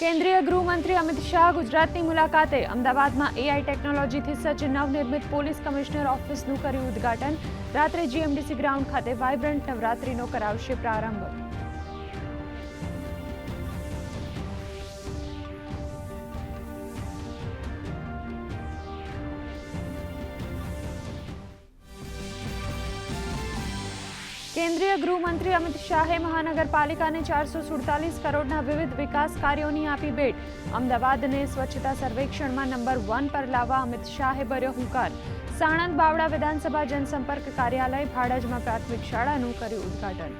કેન્દ્રીય ગૃહમંત્રી અમિત શાહ ગુજરાતની મુલાકાતે અમદાવાદમાં એઆઈ ટેકનોલોજીથી સજ્જ નવનિર્મિત પોલીસ કમિશનર ઓફિસનું કર્યું ઉદ્ઘાટન. રાત્રે જીએમડીસી ગ્રાઉન્ડ ખાતે વાઇબ્રન્ટ નવરાત્રીનો કરાવશે પ્રારંભ. કેન્દ્રીય ગૃહમંત્રી અમિત શાહે મહાનગરપાલિકાને ચારસો સુડતાલીસ કરોડના વિવિધ વિકાસ કાર્યોની આપી ભેટ. અમદાવાદને સ્વચ્છતા સર્વેક્ષણમાં નંબર વન પર લાવવા અમિત શાહે ભર્યો હુંકાર. સાણંદ બાવડા વિધાનસભા જનસંપર્ક કાર્યાલય ભાડજમાં પ્રાથમિક શાળાનું કર્યું ઉદ્ઘાટન.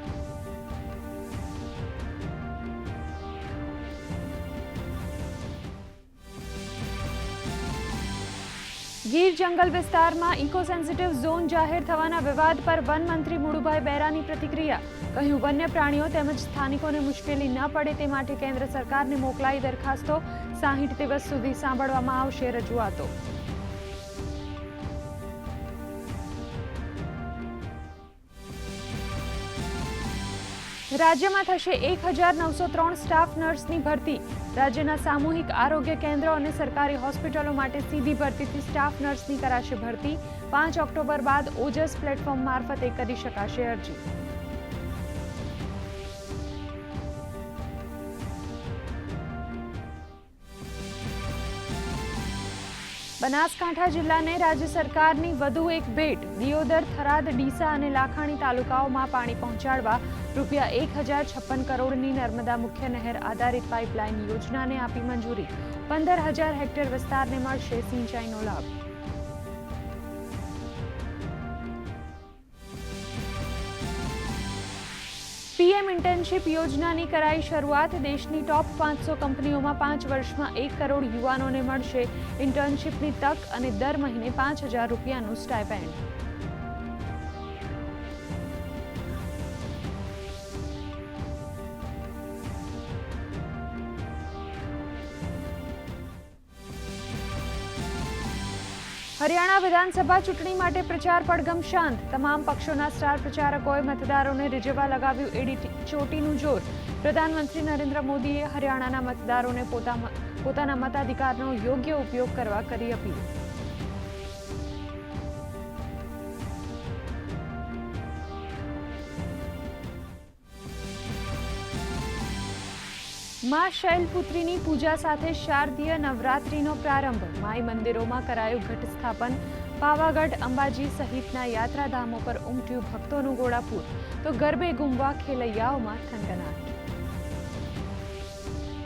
ગીર જંગલ વિસ્તારમાં ઇકો સેન્સિટિવ ઝોન જાહેર થવાના વિવાદ પર વન મંત્રી મુળુભાઈ બહેરાની પ્રતિક્રિયા. કહ્યું, વન્ય પ્રાણીઓ તેમજ સ્થાનિકોને મુશ્કેલી ન પડે તે માટે કેન્દ્ર સરકારને મોકલાઈ દરખાસ્તો સાહીઠ દિવસ સુધી સાંભળવામાં આવશે રજૂઆતો. રાજ્યમાં થશે એક હજાર નવસો ત્રણ સ્ટાફ નર્સની ભરતી. રાજ્યના સામૂહિક આરોગ્ય કેન્દ્રો અને સરકારી હોસ્પિટલો માટે સીધી ભરતીથી સ્ટાફ નર્સની કરાશે ભરતી. પાંચ ઓક્ટોબર બાદ ઓજસ પ્લેટફોર્મ મારફતે કરી શકાશે અરજી. બનાસકાંઠા જિલ્લાને રાજ્ય સરકારની વધુ એક ભેટ, દિયોદર, થરાદ, ડીસા અને લાખાણી તાલુકાઓમાં પાણી પહોંચાડવા રૂપિયા એક હજાર છપ્પન કરોડની નર્મદા મુખ્ય નહેર આધારિત પાઇપલાઇન યોજનાને આપી મંજૂરી. પંદર હજાર હેક્ટર વિસ્તારને મળશે સિંચાઈનો લાભ. પીએમ ઇન્ટર્નશીપ યોજનાની કરાઈ શરૂઆત. દેશની ટોપ પાંચસો કંપનીઓમાં પાંચ વર્ષમાં એક કરોડ યુવાનોને મળશે. ઇન્ટર્નશિપની તક અને દર મહિને પાંચ હજાર રૂપિયાનું સ્ટાઇપેન્ડ. હરિયાણા વિધાનસભા ચૂંટણી માટે પ્રચાર પડગમ શાંત. તમામ પક્ષોના સ્ટાર પ્રચારકોએ મતદારોને રીઝવવા લગાવ્યું એડી ચોટીનું જોર. પ્રધાનમંત્રી નરેન્દ્ર મોદીએ હરિયાણાના મતદારોને પોતા- પોતાના મતાધિકારનો યોગ્ય ઉપયોગ કરવા કરી અપીલ. માં શૈલપુત્રીની પૂજા સાથે શારદીય નવરાત્રીનો પ્રારંભ. માઈ મંદિરોમાં કરાયું ઘટ સ્થાપન પાવાગઢ, અંબાજી સહિતના યાત્રાધામો પર ઉમટ્યું ભક્તોનું ગોળાપુર. તો ગરબે ગુમવા ખેલૈયાઓમાં થનગનાટ.